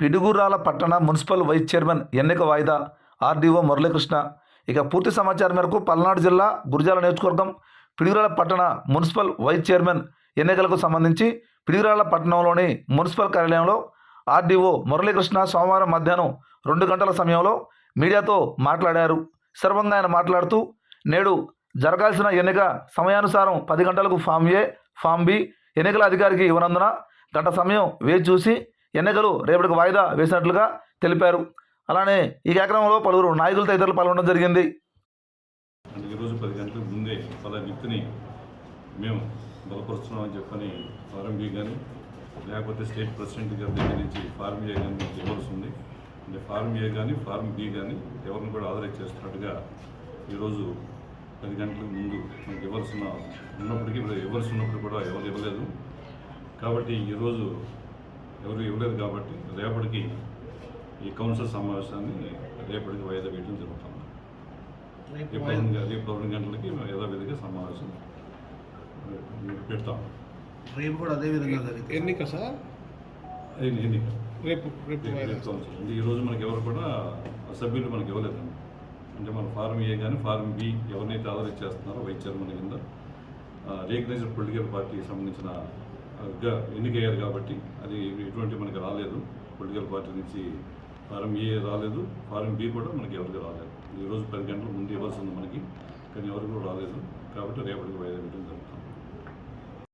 పిడుగురాల పట్టణ municipal vice chairman ఎన్నిక వాయిదా ఆర్డీఓ మురళీకృష్ణ. ఇక పూర్తి సమాచారం మేరకు పల్నాడు జిల్లా గురిజాల నియోజకవర్గం పిడుగురాల పట్టణ మున్సిపల్ వైస్ చైర్మన్ ఎన్నికలకు సంబంధించి పిడుగురాల పట్టణంలోని మున్సిపల్ కార్యాలయంలో ఆర్డీఓ మురళీకృష్ణ సోమవారం మధ్యాహ్నం రెండు గంటల సమయంలో మీడియాతో మాట్లాడారు. సర్వంగా ఆయన మాట్లాడుతూ నేడు జరగాల్సిన ఎన్నిక సమయానుసారం పది గంటలకు ఫామ్ ఏ ఫామ్ బి ఎన్నికల అధికారికి ఇవ్వనందున గంట సమయం వేచి చూసి ఎన్నికలు రేపటికి వాయిదా వేసినట్లుగా తెలిపారు. అలానే ఈ కార్యక్రమంలో పలువురు నాయకులు తదితరులు పాల్గొనడం జరిగింది. ఈరోజు పది గంటలకు ముందే పద వ్యక్తిని మేము బలపరుస్తున్నామని చెప్పని ఫారం కానీ లేకపోతే స్టేట్ ప్రెసిడెంట్ గారి దగ్గర నుంచి ఫార్మ్ ఏ కానీ ఇవ్వాల్సి ఉంది. అంటే ఫార్మ్ ఏ కానీ ఫార్మ్ బి కానీ ఎవరిని కూడా ఆదరేట్ చేస్తున్నట్టుగా ఈరోజు పది గంటలకు ముందు మనకి ఇవ్వాల్సిన ఉన్నప్పటికీ ఇప్పుడు ఇవ్వాల్సి ఉన్నప్పుడు కూడా ఎవరు ఇవ్వలేదు. కాబట్టి ఈరోజు ఎవరు ఇవ్వలేదు కాబట్టి రేపటికి ఈ కౌన్సిల్ సమావేశాన్ని రేపటికి వాయిదా వేయడం జరుగుతుంది. రేపు పదకొండు గంటలకి యథావిధిగా సమావేశం పెడతాం. రేపు కూడా అదే విధంగా ఎన్నిక సార్? ఎన్ని- ఎన్నిక రేపు రేపు కౌన్సిల్. ఈరోజు మనకి ఎవరు కూడా సభ్యులు మనకి ఇవ్వలేదండి అంటే మన ఫారం ఏ కానీ ఫారం బి ఎవరినైతే ఆదరణ చేస్తున్నారో వైస్ చైర్మన్ కింద రీకగ్నైజ్డ్ పొలిటికల్ పార్టీకి సంబంధించిన గా- ఎన్నికయ్యారు కాబట్టి అది ఎటువంటి మనకి రాలేదు. పొలిటికల్ పార్టీ నుంచి ఫారం ఏ రాలేదు. ఫారం బి కూడా మనకి ఎవరికి రాలేదు. ఈరోజు పది గంటల ముందు ఇవ్వాల్సి ఉంది మనకి కానీ ఎవరికి కూడా రాలేదు. కాబట్టి రేపటికి వాయిదా వేయడం జరుగుతుంది.